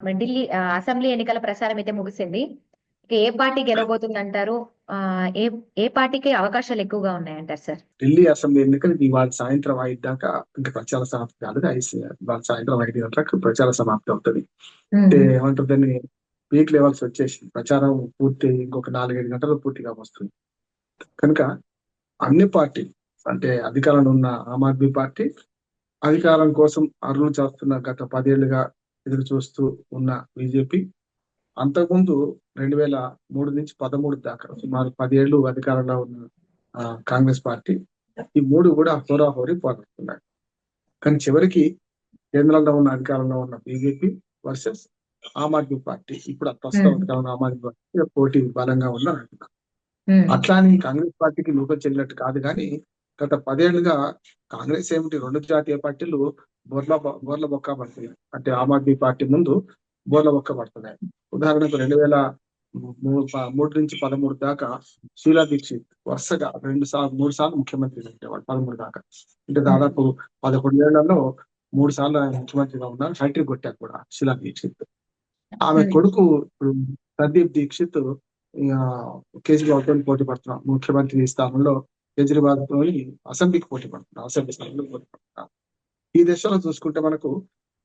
Delhi assembly ఎన్నికల ప్రచారం అయితే ముగిసింది. ఏ పార్టీ గెలవబోతుంది అంటారు ఏ ఏ పార్టీకి అవకాశాలు ఎక్కువగా ఉన్నాయంటారు సార్? ఢిల్లీ అసెంబ్లీ ఎన్నికలు ఇవాళ సాయంత్రం ఐదు దాకా ఇంకా ప్రచార సమాప్తి కాలేదు ఐదు ఇవాళ సాయంత్రం ఐదు గంటలకు ప్రచార సమాప్తి అవుతుంది. అంటే ఏమంటారు దాన్ని? పీక్ లెవెల్స్ వచ్చేసి ప్రచారం పూర్తి ఇంకొక నాలుగైదు గంటలు పూర్తిగా వస్తుంది. కనుక అన్ని పార్టీ అంటే అధికారంలో ఉన్న ఆమ్ ఆద్మీ పార్టీ అధికారం కోసం అరులు చేస్తున్న గత పదేళ్ళుగా ఎదురు చూస్తూ ఉన్న బీజేపీ అంతకుముందు రెండు వేల మూడు నుంచి పదమూడు దాకా సుమారు పదేళ్ళు అధికారంలో ఉన్న కాంగ్రెస్ పార్టీ ఈ మూడు కూడా హోరాహోరీ పోరాడుతున్నాయి కానీ చివరికి కేంద్రంలో ఉన్న అధికారంలో ఉన్న BJP versus Aam Aadmi party ఇప్పుడు ప్రస్తుతం. అధికారంలో ఆమ్ ఆద్మీ పార్టీ పోటీ బలంగా ఉన్న అంటున్నారు. అట్లా కాంగ్రెస్ పార్టీకి నూకలు చెల్లినట్టు కాదు కానీ గత పదేళ్ళుగా కాంగ్రెస్ ఏమిటి రెండు జాతీయ పార్టీలు బోర్ల బోర్ల బొక్క పడుతున్నాయి. అంటే ఆమ్ ఆద్మీ పార్టీ ముందు బోర్ల బొక్క పడుతున్నాయి. ఉదాహరణకు రెండు వేల మూడు నుంచి పదమూడు దాకా షీలా దీక్షిత్ వరుసగా రెండు సార్లు మూడు సార్లు ముఖ్యమంత్రి ఉండేవాడు పదమూడు దాకా. అంటే దాదాపు పదకొండు ఏళ్ళలో మూడు సార్లు ఆయన ముఖ్యమంత్రిగా ఉన్నారు హ్యాట్రిక్ కొట్టారు కూడా షీలా దీక్షిత్. ఆమె. కొడుకు సందీప్ దీక్షిత్ కేజ్రీవాల్తో పోటీ పడుతున్నారు ముఖ్యమంత్రి స్థానంలో కేజ్రీవాల్తో అసెంబ్లీకి పోటీ పడుతున్నారు అసెంబ్లీ స్థానంలో పోటీ పడుతున్నారు. ఈ దశలో చూసుకుంటే మనకు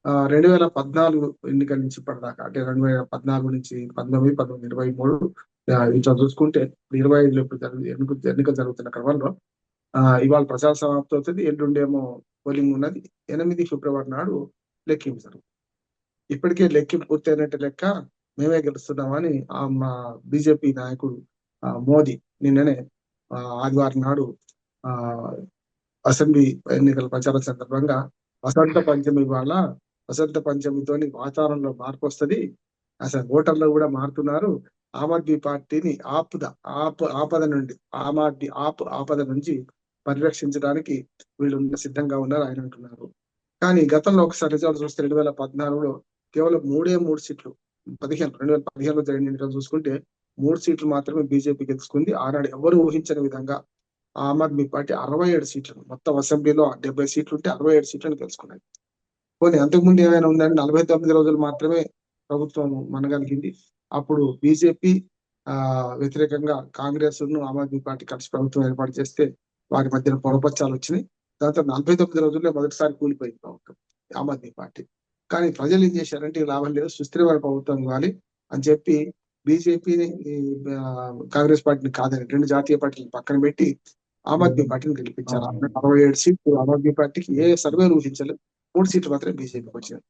ఆ, రెండు వేల పద్నాలుగు ఎన్నికల నుంచి ఇప్పటిదాకా అంటే రెండు వేల పద్నాలుగు నుంచి పంతొమ్మిది పంతొమ్మిది ఇరవై మూడు ఇట్లా చూసుకుంటే ఇరవై ఐదులో ఇప్పుడు జరుగు- ఎన్నిక ఎన్నికలు జరుగుతున్న క్రమంలో ఆ, ఇవాళ ప్రచార సమాప్తి అవుతుంది. ఎల్లుండేమో పోలింగ్ ఉన్నది. ఎనిమిది ఫిబ్రవరి నాడు లెక్కింపు జరుగుతుంది. ఇప్పటికే లెక్కింపు పూర్తయినట్టు లెక్క మేమే గెలుస్తున్నామని ఆ మా బీజేపీ నాయకుడు మోదీ నిన్ననే ఆదివారం నాడు ఆ అసెంబ్లీ ఎన్నికల ప్రచారం సందర్భంగా వసంత పంచమి వాళ్ళ వసంత పంచమితోని వాతావరణంలో మార్పు వస్తది. అసలు ఓటర్లు కూడా మారుతున్నారు. ఆమ్ ఆద్మీ పార్టీని ఆపుద ఆప ఆపద నుండి ఆమ్ ఆద్మీ ఆప్ ఆపద నుంచి పరిరక్షించడానికి వీళ్ళు సిద్ధంగా ఉన్నారు ఆయన అంటున్నారు. కానీ గతంలో ఒకసారి రిజల్ట్ చూస్తే రెండు వేల పద్నాలుగులో కేవలం మూడే మూడు సీట్లు పదిహేను రెండు వేల పదిహేనులో జరిగిన చూసుకుంటే మూడు సీట్లు మాత్రమే బీజేపీ గెలుచుకుంది. ఆనాడు ఎవరు ఊహించని విధంగా ఆమ్ ఆద్మీ పార్టీ అరవై ఏడు సీట్లను మొత్తం అసెంబ్లీలో డెబ్బై సీట్లు ఉంటే అరవై ఏడు సీట్లను గెలుచుకున్నాయి పోనీ అంతకుముందు ఏమైనా ఉందంటే నలభై తొమ్మిది రోజులు మాత్రమే ప్రభుత్వం మనగలిగింది. అప్పుడు బీజేపీ ఆ వ్యతిరేకంగా కాంగ్రెస్ను ఆమ్ ఆద్మీ పార్టీ కలిసి ప్రభుత్వం ఏర్పాటు చేస్తే వారి మధ్యన పొరపచ్చాలు వచ్చినాయి. దాంతో నలభై తొమ్మిది రోజుల్లో మొదటిసారి కూలిపోయింది ప్రభుత్వం ఆమ్ ఆద్మీ పార్టీ. కానీ ప్రజలు ఏం చేశారంటే లాభం లేదు సుస్థిరమైన ప్రభుత్వం ఇవ్వాలి అని చెప్పి బీజేపీని కాంగ్రెస్ పార్టీని కాదని రెండు జాతీయ పార్టీలు పక్కన పెట్టి ఆమ్ ఆద్మీ పార్టీని గెలిపించారు. అరవై ఏడు సీట్లు ఆమ్ ఆద్మీ పార్టీకి ఏ సర్వేలు ఊహించలేదు మూడు సీట్లు మాత్రమే బీజేపీకి వచ్చాయి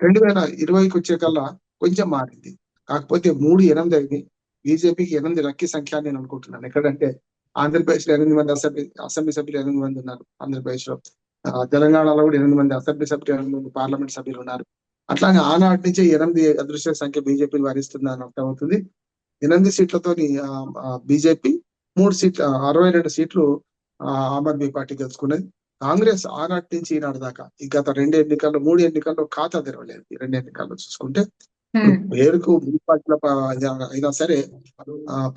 రెండు వేల ఇరవైకి వచ్చే కల్లా కొంచెం మారింది. కాకపోతే మూడు ఎనిమిది అయింది బీజేపీకి ఎనిమిది లక్కీ సంఖ్య నేను అనుకుంటున్నాను. ఎక్కడంటే ఆంధ్రప్రదేశ్లో ఎనిమిది మంది అసెంబ్లీ అసెంబ్లీ సభ్యులు ఎనిమిది మంది ఉన్నారు ఆంధ్రప్రదేశ్లో ఆ, తెలంగాణలో కూడా ఎనిమిది మంది అసెంబ్లీ సభ్యులు ఎనిమిది మంది పార్లమెంట్ సభ్యులు ఉన్నారు. అట్లాగే ఆనాటి నుంచి ఎనిమిది అదృశ్య సంఖ్య బీజేపీ వరిస్తుందని అర్థమవుతుంది ఎనిమిది సీట్లతో బీజేపీ మూడు సీట్ల అరవై రెండు సీట్లు ఆమ్ ఆద్మీ పార్టీ గెలుచుకున్నది. కాంగ్రెస్ ఆనాటి నుంచి ఈనాటి దాకా ఈ గత రెండు ఎన్నికల్లో మూడు ఎన్నికల్లో ఖాతా తెరవలేదు రెండు ఎన్నికల్లో చూసుకుంటే. పేరుకు పార్టీల అయినా సరే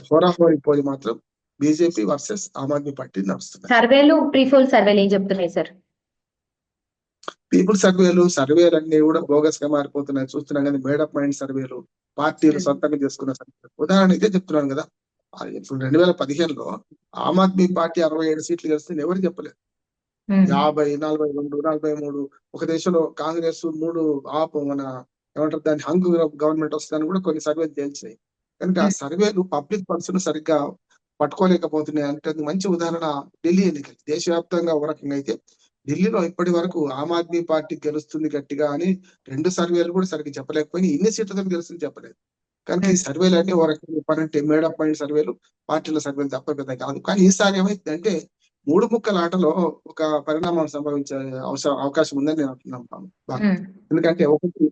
హోరాహోరీ పోయి మాత్రం BJP versus Aam Aadmi party నడుస్తుంది సర్వేలు ప్రీఫోల్ సర్వేలు ఏం చెప్తున్నాయి సార్? పీపుల్ సర్వేలు సర్వేలు అన్ని కూడా బోగస్గా మారిపోతున్నాయి. చూస్తున్నాం కదా మేడప్ మైండ్ సర్వేలు పార్టీలు Hmm. సొంతంగా చేసుకున్న సర్వేలు ఉదాహరణ ఇదే చెప్తున్నాను కదా ఇప్పుడు రెండు వేల పదిహేనులో ఆమ్ ఆద్మీ పార్టీ అరవై ఏడు సీట్లు గెలుస్తుంది ఎవరు చెప్పలేదు. ఉమ్, యాభై నలభై రెండు నలభై మూడు ఒక దేశంలో కాంగ్రెస్ మూడు ఆప్ మన ఏమంటారు దాని హంగ్ గవర్నమెంట్ వస్తుందని కూడా కొన్ని సర్వేలు తేల్చినాయి. కనుక ఆ సర్వేలు పబ్లిక్ ఫండ్స్ను సరిగ్గా పట్టుకోలేకపోతున్నాయి. అంటే మంచి ఉదాహరణ ఢిల్లీ ఎన్నికలు. దేశవ్యాప్తంగా ఒక రకంగా అయితే ఢిల్లీలో ఇప్పటి వరకు ఆమ్ ఆద్మీ పార్టీ గెలుస్తుంది గట్టిగా అని రెండు సర్వేలు కూడా సరిగ్గా చెప్పలేకపోయినా ఇన్ని సీట్లతో గెలుస్తుంది చెప్పలేదు. కనుక ఈ సర్వేలు అన్ని ఒక రకంగా చెప్పాలంటే మైండ్ సర్వేలు పార్టీల సర్వేలు తప్ప పెద్ద కాదు. కానీ ఈసారి ఏమైందంటే మూడు ముక్కల ఆటలో ఒక పరిణామం సంభవించే అవసరం అవకాశం ఉందని నేను అంటున్నాను ఎందుకంటే ఒకటి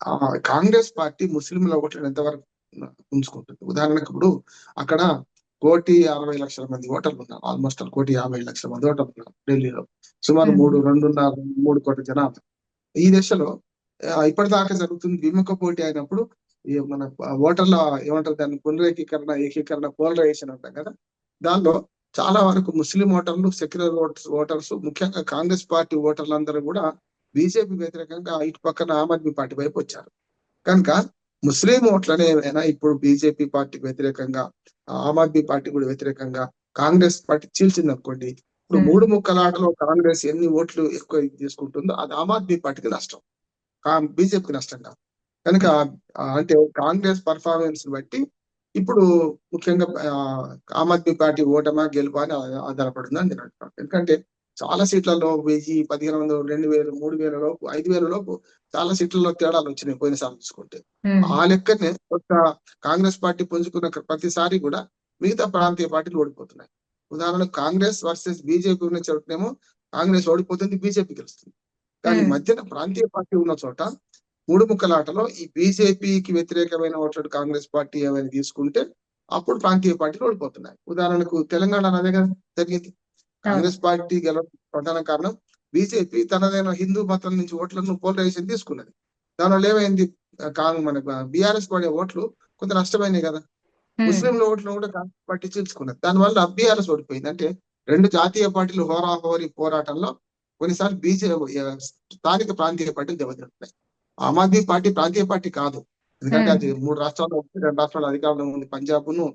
ఆ కాంగ్రెస్ పార్టీ ముస్లింల ఓట్లను ఎంతవరకు ఉంచుకుంటుంది? ఉదాహరణకు ఇప్పుడు అక్కడ కోటి అరవై లక్షల మంది ఓటర్లు ఉన్నారు. ఆల్మోస్ట్ కోటి యాభై లక్షల మంది ఓటర్లు ఉన్నారు ఢిల్లీలో. సుమారు. మూడు రెండున్నర మూడు కోట్ల జనాభా. ఈ దశలో ఇప్పటిదాకా జరుగుతుంది విముఖ పోటీ అయినప్పుడు మన ఓటర్ల ఏమంటారు దాన్ని పునరేకీకరణ ఏకీకరణ పోలరైజేషన్ అంటాం కదా. దానిలో చాలా వరకు ముస్లిం ఓటర్లు సెక్యులర్ ఓటర్స్ ఓటర్స్ ముఖ్యంగా కాంగ్రెస్ పార్టీ ఓటర్లందరూ కూడా బీజేపీ వ్యతిరేకంగా ఇటు పక్కన ఆమ్ ఆద్మీ పార్టీ వైపు వచ్చారు. కనుక ముస్లిం ఓట్లనే ఏమైనా ఇప్పుడు బీజేపీ పార్టీకి వ్యతిరేకంగా ఆమ్ ఆద్మీ పార్టీ కూడా వ్యతిరేకంగా కాంగ్రెస్ పార్టీ చీల్చింది అనుకోండి ఇప్పుడు Hmm. మూడు ముక్కలాటలో కాంగ్రెస్ ఎన్ని ఓట్లు ఎక్కువ తీసుకుంటుందో అది ఆమ్ ఆద్మీ పార్టీకి నష్టం. బీజేపీకి నష్టం కాదు. కనుక అంటే కాంగ్రెస్ పర్ఫార్మెన్స్ బట్టి ఇప్పుడు ముఖ్యంగా ఆమ్ ఆద్మీ పార్టీ ఓటమా గెలుపా అని ఆ- ఆధారపడింది అని నేను అంటున్నాను. ఎందుకంటే చాలా సీట్లలో వెయ్యి పదిహేను వందలు రెండు వేలు మూడు వేల లోపు ఐదు వేల లోపు చాలా సీట్లలో తేడాలు వచ్చినాయి పోయినసారి చూసుకుంటే. ఆ లెక్కనే కొత్త కాంగ్రెస్ పార్టీ పుంజుకున్న ప్రతిసారి కూడా మిగతా ప్రాంతీయ పార్టీలు ఓడిపోతున్నాయి. ఉదాహరణకు కాంగ్రెస్ వర్సెస్ బీజేపీ ఉన్న చోటనేమో కాంగ్రెస్ ఓడిపోతుంది బీజేపీ గెలుస్తుంది. కానీ. మధ్యన ప్రాంతీయ పార్టీ ఉన్న చోట మూడు ముక్కలాటలో ఈ బీజేపీకి వ్యతిరేకమైన ఓట్లు కాంగ్రెస్ పార్టీ ఏమైనా తీసుకుంటే అప్పుడు ప్రాంతీయ పార్టీలు ఓడిపోతున్నాయి. ఉదాహరణకు తెలంగాణ అదే కదా జరిగింది. కాంగ్రెస్ పార్టీ గెలవ ప్రధాన కారణం. బీజేపీ తనదైన హిందూ మతం నుంచి ఓట్లను పోలరైజేషన్ తీసుకున్నది. దానివల్ల ఏమైంది? కాంగ్ మన బీఆర్ఎస్ పడే ఓట్లు కొంత నష్టమైనాయి కదా. ముస్లింల ఓట్లను కూడా కాంగ్రెస్ పార్టీ చీల్చుకున్నది. దానివల్ల బీఆర్ఎస్ ఓడిపోయింది. అంటే రెండు జాతీయ పార్టీలు హోరాహోరీ పోరాటంలో కొన్నిసార్లు బీజేపీ స్థానిక ప్రాంతీయ పార్టీలు దెబ్బతింటున్నాయి. ఆమ్ ఆద్మీ పార్టీ ప్రాంతీయ పార్టీ కాదు. ఎందుకంటే. అది మూడు రాష్ట్రాల్లో రెండు రాష్ట్రాల అధికారంలో ఉంది. పంజాబ్ను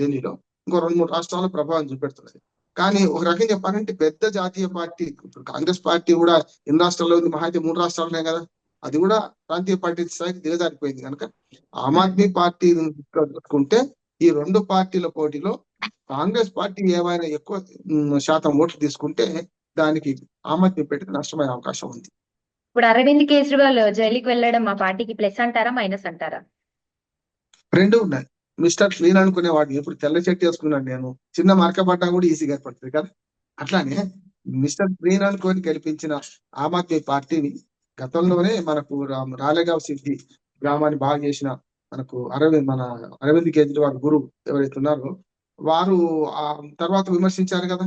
ఢిల్లీలో ఇంకో రెండు మూడు రాష్ట్రాల్లో ప్రభావం చూపెడుతున్నది. కానీ ఒక రకంగా చెప్పాలంటే పెద్ద జాతీయ పార్టీ ఇప్పుడు కాంగ్రెస్ పార్టీ కూడా ఎన్ని రాష్ట్రాల్లో ఉంది? మహా అయితే మూడు రాష్ట్రాలనే కదా. అది కూడా ప్రాంతీయ పార్టీ స్థాయికి దిగజారిపోయింది కనుక ఆమ్ ఆద్మీ పార్టీ చూసుకుంటే ఈ రెండు పార్టీల పోటీలో కాంగ్రెస్ పార్టీ ఏమైనా ఎక్కువ శాతం ఓట్లు తీసుకుంటే దానికి ఆమ్ ఆద్మీ పార్టీకి నష్టమైన అవకాశం ఉంది. ఇప్పుడు అరవింద్ కేజ్రీవాల్ జైలుకి వెళ్ళడం మా పార్టీకి ప్లస్ అంటారా మైనస్ అంటారా? రెండు ఉన్నాయి. మిస్టర్ క్లీన్ అనుకునేవాడు ఇప్పుడు తెల్ల చెట్టు వేసుకున్నాను నేను. చిన్న మార్క పడ్డా కూడా ఈజీగా పడుతుంది కదా. అట్లానే మిస్టర్ క్లీన్ అనుకొని గెలిపించిన ఆమ్ ఆద్మీ పార్టీని గతంలోనే మనకు రాలేగావ్ సిద్ధి గ్రామాన్ని బాగా చేసిన మనకు అరవింద్ మన అరవింద్ కేజ్రీవాల్ గురు ఎవరైతే ఉన్నారో వారు ఆ తర్వాత విమర్శించారు కదా.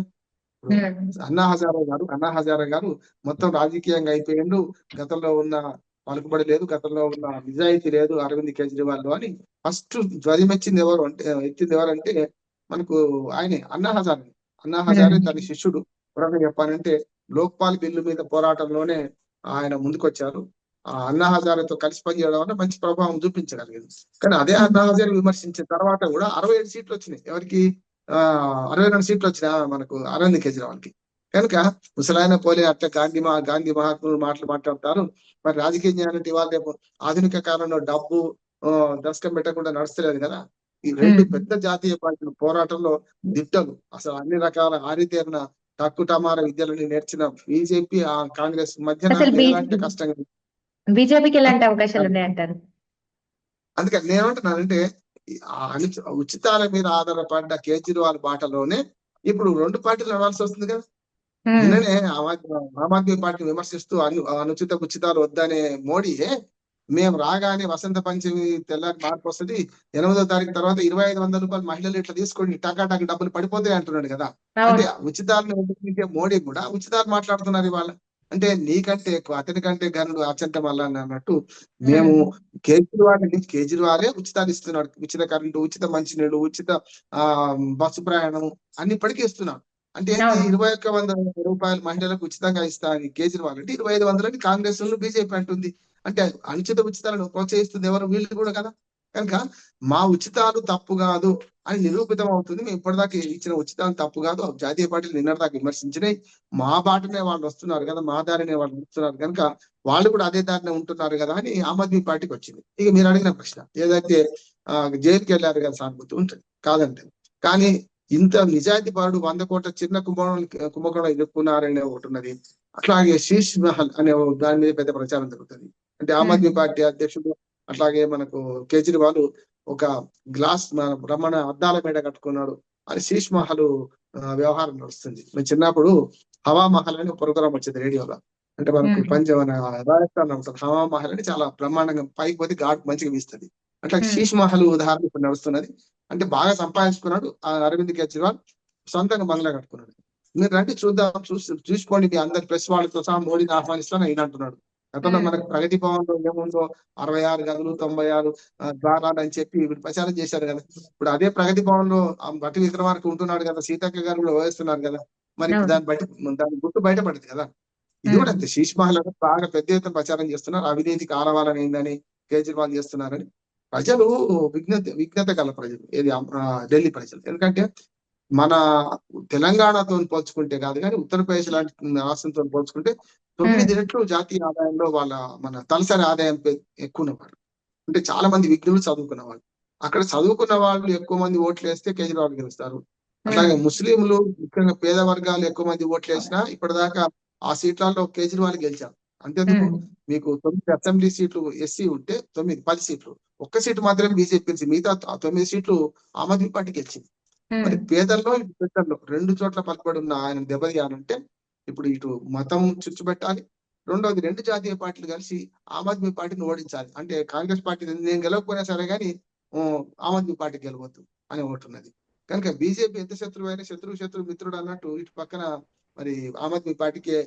అన్నా హజారే గారు అన్నా హజారే గారు మొత్తం రాజకీయంగా అయిపోయిండు. గతంలో ఉన్న పలుకుబడి లేదు గతంలో ఉన్న నిజాయితీ లేదు అరవింద్ కేజ్రీవాల్లో అని ఫస్ట్ ధ్వజమెచ్చింది ఎవరు అంటే ఎత్తింది ఎవరంటే మనకు ఆయనే అన్నా హజారే. అన్నా హజారే తన శిష్యుడు. ఎవరైనా చెప్పానంటే లోక్పాల్ బిల్లు మీద పోరాటంలోనే ఆయన ముందుకొచ్చారు. ఆ అన్నా హజారేతో కలిసి పనిచేయడం వల్ల మంచి ప్రభావం చూపించగలిగింది. కానీ అదే అన్నా హజారే విమర్శించిన తర్వాత కూడా అరవై ఏడు సీట్లు వచ్చినాయి. ఎవరికి? ఆ అరవై రెండు సీట్లు వచ్చినాయి మనకు అరవింద్ కేజ్రీవాల్కి కనుక ముసలాయన పోలే అట్లా గాంధీ మహా గాంధీ మహాత్ములు మాటలు మాట్లాడతారు. మరి రాజకీయ జ్ఞానం ఇవాళ రేపు ఆధునిక కాలంలో డబ్బు ఆ, దశకం పెట్టకుండా నడుస్తలేదు కదా. ఈ రెండు. పెద్ద జాతీయ పార్టీల పోరాటంలో దిట్టలు. అసలు అన్ని రకాల ఆరితేరిన తక్కు టమార విద్యలని నేర్చిన బీజేపీ ఆ కాంగ్రెస్ ఎలాంటి కష్టంగా బీజేపీకి ఎలాంటి అవకాశాలు ఉన్నాయంటారు అందుకని నేనేమంటున్నానంటే ఉచితాల మీద ఆధారపడ్డ కేజ్రీవాల్ బాటలోనే ఇప్పుడు రెండు పార్టీలు నడవాల్సి వస్తుంది కదా. నిన్ననే ఆమ్ ఆద్మీ ఆమ్ ఆద్మీ పార్టీని విమర్శిస్తూ అను అనుచిత ఉచితాలు వద్దనే మోడీయే మేము రాగానే వసంత పంచమి తెల్లారి మార్పు వస్తుంది ఎనిమిదో తారీఖు తర్వాత ఇరవై ఐదు వందల రూపాయలు మహిళలు ఇట్లా తీసుకోండి టకా టకా డబ్బులు పడిపోతాయి అంటున్నాడు కదా. అంటే ఉచితాలను మోడీ కూడా ఉచితాలు మాట్లాడుతున్నారు ఇవాళ. అంటే నీకంటే ఎక్కువ అతని కంటే గనుడు అచంత మళ్ళా అన్నట్టు మేము కేజ్రీవాల్ నుంచి కేజ్రీవాలే ఉచితాలు ఇస్తున్నాడు. ఉచిత కరెంటు ఉచిత మంచినీళ్ళు ఉచిత ఆ బస్సు ప్రయాణం అన్ని ఇప్పటికీ ఇస్తున్నాడు అంటే. ఇరవై ఒక్క వంద రూపాయలు మహిళలకు ఉచితంగా ఇస్తా అని కేజ్రీవాల్ అంటే ఇరవై ఐదు వందలని కాంగ్రెస్ బీజేపీ అంటుంది. అంటే అనుచిత ఉచితాలను ప్రోత్సహిస్తుంది ఎవరు? వీళ్ళు కూడా కదా. కనుక మా ఉచితాలు తప్పు కాదు అని నిరూపితం అవుతుంది. మేము ఇప్పటిదాకా ఇచ్చిన ఉచితాలు తప్పు కాదు. జాతీయ పార్టీలు నిన్నటిదాకా విమర్శించినాయి మా బాటనే వాళ్ళు వస్తున్నారు కదా. మా దారినే వాళ్ళు వస్తున్నారు. కనుక వాళ్ళు కూడా అదే దారినే ఉంటున్నారు కదా అని ఆమ్ ఆద్మీ పార్టీకి వచ్చింది. ఇక మీరు అడిగిన ప్రశ్న ఏదైతే జైలుకి వెళ్ళారు కదా సానుభూతి ఉంటుంది. కాదంటే కానీ ఇంత నిజాయితీ పరుడు వంద కోట్ల చిన్న కుంభకోణం కుంభకోణం ఇరుక్కున్నారనే ఒకటి ఉన్నది. అట్లాగే శీష్ మహల్ అనే దాని మీద పెద్ద ప్రచారం జరుగుతుంది. అంటే ఆమ్ ఆద్మీ పార్టీ అధ్యక్షుడు అట్లాగే మనకు కేజ్రీవాల్ ఒక గ్లాస్ మన రమణ అద్దాల మీద కట్టుకున్నాడు. అని శీష్ మహల్ వ్యవహారం నడుస్తుంది. మేము చిన్నప్పుడు హవా మహల్ అని ప్రోగ్రామ్ వచ్చేది రేడియోలో. అంటే మనకు Hmm. మన రాజస్థాన్ ఉంటుంది. హవా మహల్ అని చాలా బ్రహ్మాండంగా పైకి పోతే ఘాట్ మంచిగా వీస్తుంది. అట్లా Hmm. శీష్ మహల్ ఉదాహరణ ఇప్పుడు నడుస్తున్నది. అంటే బాగా సంపాదించుకున్నాడు ఆ అరవింద్ కేజ్రీవాల్ సొంతంగా బంగ్లా కట్టుకున్నాడు. మీరు రండి చూద్దాం చూసి చూసుకోండి మీ అందరి ప్రెస్ వాళ్ళతో సహా మోడీని ఆహ్వానిస్తాను ఆయన అంటున్నాడు. గతంలో. మనకు ప్రగతి భవన్లో ఏముందో అరవై ఆరు గదులు తొంభై ఆరు ద్వారాలు అని చెప్పి వీళ్ళు ప్రచారం చేశారు కదా. ఇప్పుడు అదే ప్రగతి భవన్లో ఆ బట్టి విక్రమార్క ఉంటున్నాడు కదా సీతక్క గారు కూడా వహిస్తున్నారు కదా. మరి. దాన్ని బట్టి దాని గుర్తు బయటపడింది కదా. ఇది కూడా అంతే. శీష్ మహల్ బాగా పెద్ద ఎత్తున ప్రచారం చేస్తున్నారు. అవినీతికి ఆలవాలని ఏందని కేజ్రీవాల్ చేస్తున్నారని. ప్రజలు విజ్ఞత విజ్ఞత గల ప్రజలు. ఏది ఢిల్లీ ప్రజలు. ఎందుకంటే మన తెలంగాణతో పోల్చుకుంటే కాదు కానీ ఉత్తరప్రదేశ్ లాంటి రాష్ట్రంతో పోల్చుకుంటే తొమ్మిది రెట్లు జాతీయ ఆదాయంలో వాళ్ళ మన తలసరి ఆదాయం ఎక్కువ ఉన్నవారు అంటే చాలా మంది విజ్ఞులు చదువుకున్న వాళ్ళు అక్కడ చదువుకున్న వాళ్ళు ఎక్కువ మంది ఓట్లు వేస్తే కేజ్రీవాల్ గెలుస్తారు. అట్లాగే ముస్లింలు ముఖ్యంగా పేద వర్గాలు ఎక్కువ మంది ఓట్లు వేసినా ఇప్పటిదాకా ఆ సీట్లలో కేజ్రీవాల్ గెలిచారు. అంతేందుకు మీకు తొమ్మిది అసెంబ్లీ సీట్లు ఎస్సీ ఉంటే తొమ్మిది పది సీట్లు. ఒక్క సీటు మాత్రమే బీజేపీ గెలిచింది. మిగతా తొమ్మిది సీట్లు ఆమ్ ఆద్మీ పార్టీ గెలిచింది. ఉమ్, మరి పేదల్లో ఇటు పెద్దల్లో రెండు చోట్ల పలుకుబడి ఉన్న ఆయన దెబ్బతీయాలంటే ఇప్పుడు ఇటు మతం చుచ్చుపెట్టాలి. రెండవది రెండు జాతీయ పార్టీలు కలిసి ఆమ్ ఆద్మీ పార్టీని ఓడించాలి. అంటే కాంగ్రెస్ పార్టీ నేను గెలవకపోయినా సరే కానీ ఆమ్ ఆద్మీ పార్టీ గెలవద్దు అని ఒకటి ఉన్నది. కనుక బీజేపీ ఎంత శత్రువు అయినా శత్రువు శత్రువు మిత్రుడు అన్నట్టు ఇటు పక్కన మరి ఆమ్ ఆద్మీ పార్టీకే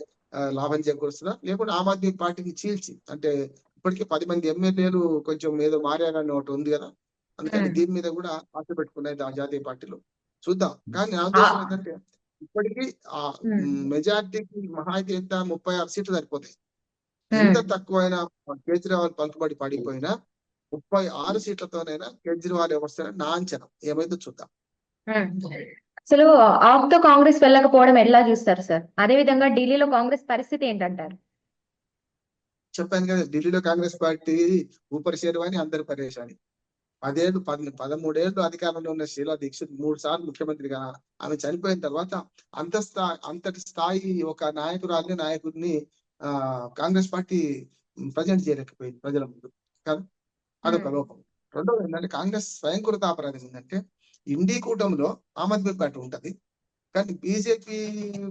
లాభం చేకూరుస్తుందా లేకుంటే ఆమ్ ఆద్మీ పార్టీని చీల్చి అంటే ఇప్పటికే పది మంది ఎమ్మెల్యేలు కొంచెం ఏదో మారారని ఒకటి ఉంది కదా. అందుకని. దీని మీద కూడా ఆశ పెట్టుకున్నది ఆ జాతీయ పార్టీలు. చూద్దాం. కానీ నా ఉద్దేశం ఏంటంటే ఇప్పటికీ ఆ. మెజార్టీకి మహా అయితే ఎంత? ముప్పై ఆరు సీట్లు సరిపోతాయి. ఎంత తక్కువైనా కేజ్రీవాల్ పలుకుబడి పడిపోయినా ముప్పై ఆరు సీట్లతోనైనా కేజ్రీవాల్ వస్తారని నా అంచనా. ఏమైతే చూద్దాం. అసలు ఆప్తో కాంగ్రెస్ వెళ్ళకపోవడం ఎలా చూస్తారు సార్? అదే విధంగా ఢిల్లీలో కాంగ్రెస్ పరిస్థితి ఏంటంటారు? చెప్పాను కదా ఢిల్లీలో కాంగ్రెస్ పార్టీ ఊపరి శేర్వాణి అందరు పరేషాని. పదేళ్ళు పది పదమూడేళ్ళు అధికారంలో ఉన్న షీలా దీక్షిత్ మూడు సార్లు ముఖ్యమంత్రిగా ఆమె చనిపోయిన తర్వాత అంత స్థా అంతటి స్థాయి ఒక నాయకురాల్ని నాయకుడిని ఆ కాంగ్రెస్ పార్టీ ప్రజెంట్ చేయలేకపోయింది ప్రజల ముందు. కదా? అదొక. లోపం. రెండోది ఏంటంటే కాంగ్రెస్ స్వయంకృత అపరాధం ఏంటంటే ఇండి కూటమిలో ఆమ్ ఆద్మీ పార్టీ ఉంటది. కానీ బీజేపీ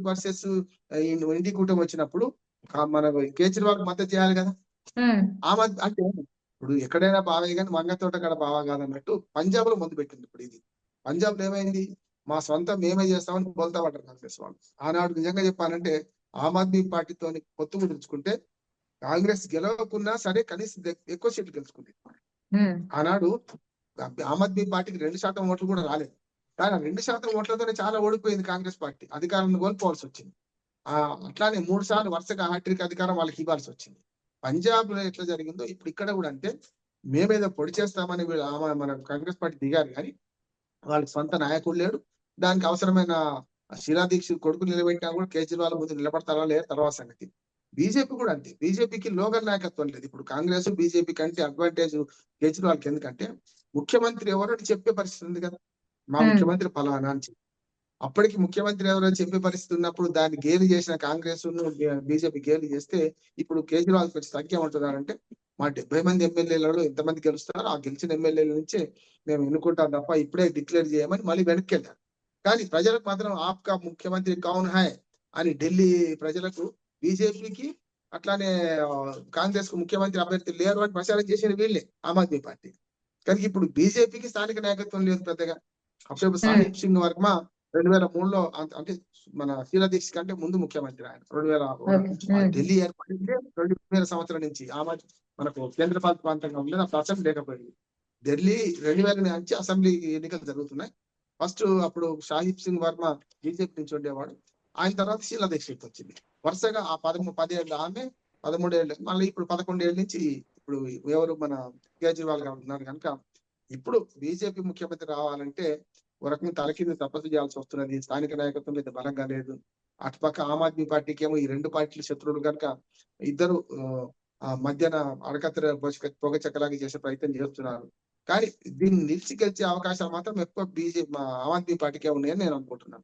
వర్సెస్ ఇండి కూటమి వచ్చినప్పుడు మన కేజ్రీవాల్ మద్దతు చేయాలి కదా. ఆమె అంటే ఇప్పుడు ఎక్కడైనా బావే కానీ వంగ తోట కాడ బావా కాదన్నట్టు పంజాబ్లో ముందు పెట్టింది ఇప్పుడు ఇది. పంజాబ్లో ఏమైంది? మా సొంతం మేమే చేస్తామని బోల్తా పడ్డారు కాంగ్రెస్ వాళ్ళు. ఆనాడు నిజంగా చెప్పాలంటే ఆమ్ ఆద్మీ పార్టీతో పొత్తు కుదుర్చుకుంటే కాంగ్రెస్ గెలవకున్నా సరే కనీసం ఎక్కువ సీట్లు గెలుచుకుంది. ఆనాడు ఆమ్ ఆద్మీ పార్టీకి రెండు శాతం ఓట్లు కూడా రాలేదు. కానీ రెండు శాతం ఓట్లతోనే చాలా ఓడిపోయింది కాంగ్రెస్ పార్టీ. అధికారాన్ని కోల్పోవాల్సి వచ్చింది. ఆ అట్లానే మూడు సార్లు వరుసగా హ్యాట్రిక్ అధికారం వాళ్ళకి ఇవ్వాల్సి వచ్చింది. పంజాబ్లో ఎట్లా జరిగిందో ఇప్పుడు ఇక్కడ కూడా అంటే మేమేదో పొడి చేస్తామని వీళ్ళు మన కాంగ్రెస్ పార్టీ దిగారు కానీ వాళ్ళకి సొంత నాయకుడు లేడు. దానికి అవసరమైన శిలా దీక్ష కొడుకు నిలబెట్టినా కూడా కేజ్రీవాల్ ముందు నిలబడతారా లేదా తర్వాత సంగతి. బీజేపీ కూడా అంతే. బీజేపీకి లోకల్ నాయకత్వం లేదు. ఇప్పుడు కాంగ్రెస్ బీజేపీ కంటే అడ్వాంటేజ్ కేజ్రీవాల్కి ఎందుకంటే ముఖ్యమంత్రి ఎవరో అని చెప్పే పరిస్థితి ఉంది కదా. మా. ముఖ్యమంత్రి ఫలానా అని చెప్పి. అప్పటికి ముఖ్యమంత్రి ఎవరో చెప్పే పరిస్థితి ఉన్నప్పుడు దాన్ని గేలి చేసిన కాంగ్రెస్ బీజేపీ గేలి చేస్తే ఇప్పుడు కేజ్రీవాల్ కొంచెం సంఖ్య ఏమంటున్నారంటే మా డెబ్బై మంది ఎమ్మెల్యేలలో ఎంతమంది గెలుస్తారో ఆ గెలిచిన ఎమ్మెల్యేల నుంచే మేము ఎన్నుకుంటాం తప్ప ఇప్పుడే డిక్లేర్ చేయమని మళ్ళీ వెనక్కి వెళ్ళారు కానీ ప్రజలకు మాత్రం ఆప్కా ముఖ్యమంత్రి కౌన్ హాయ్ అని ఢిల్లీ ప్రజలకు బీజేపీకి అట్లానే కాంగ్రెస్కు ముఖ్యమంత్రి అభ్యర్థి లేరు అని ప్రచారం చేసిన వీళ్ళే ఆమ్ ఆద్మీ పార్టీ. కానీ ఇప్పుడు బీజేపీకి స్థానిక నాయకత్వం లేదు పెద్దగా. అప్పుడు సాహిబ్ సింగ్ వర్మ రెండు వేల మూడులో అంటే మన శీలా దీక్ష కంటే ముందు ముఖ్యమంత్రి ఆయన. రెండు వేల ఓకే ఆ ఉమ్, ఢిల్లీ ఏర్పడిందే రెండు వేల సంవత్సరం నుంచి ఆ మధ్య మనకు కేంద్రపాలిత ప్రాంతంగా ఉండేది అప్పుడు అసెంబ్లీ లేకపోయింది. ఢిల్లీ రెండు వేల నుంచి అసెంబ్లీ ఎన్నికలు జరుగుతున్నాయి. ఫస్ట్ అప్పుడు షాహిబ్ సింగ్ వర్మ బీజేపీ నుంచి ఉండేవాడు. ఆయన తర్వాత శీలా దీక్షిత్ వచ్చింది. వరుసగా ఆ పదమూడు పదేళ్ళు ఆమె పదమూడేళ్ళు మళ్ళీ ఇప్పుడు పదకొండేళ్ళ నుంచి ఇప్పుడు ఎవరు మన కేజ్రీవాల్ గారు ఉన్నారు కనుక ఇప్పుడు బీజేపీ ముఖ్యమంత్రి రావాలంటే ఒక రకంగా తపస్సు చేయాల్సి వస్తున్నది. స్థానిక నాయకత్వం మీద బలంగా లేదు. అటుపక్క ఆమ్ ఆద్మీ పార్టీకి ఏమో ఈ రెండు పార్టీల శత్రువులు కనుక ఇద్దరు ఆ, మధ్యన అడకత్తెర పొగ చెక్కలాగా చేసే ప్రయత్నం చేస్తున్నారు. కానీ దీన్ని నిలిచి గెలిచే అవకాశాలు మాత్రం ఎక్కువ బీజేపీ ఆమ్ ఆద్మీ పార్టీకే ఉన్నాయని నేను అనుకుంటున్నాను.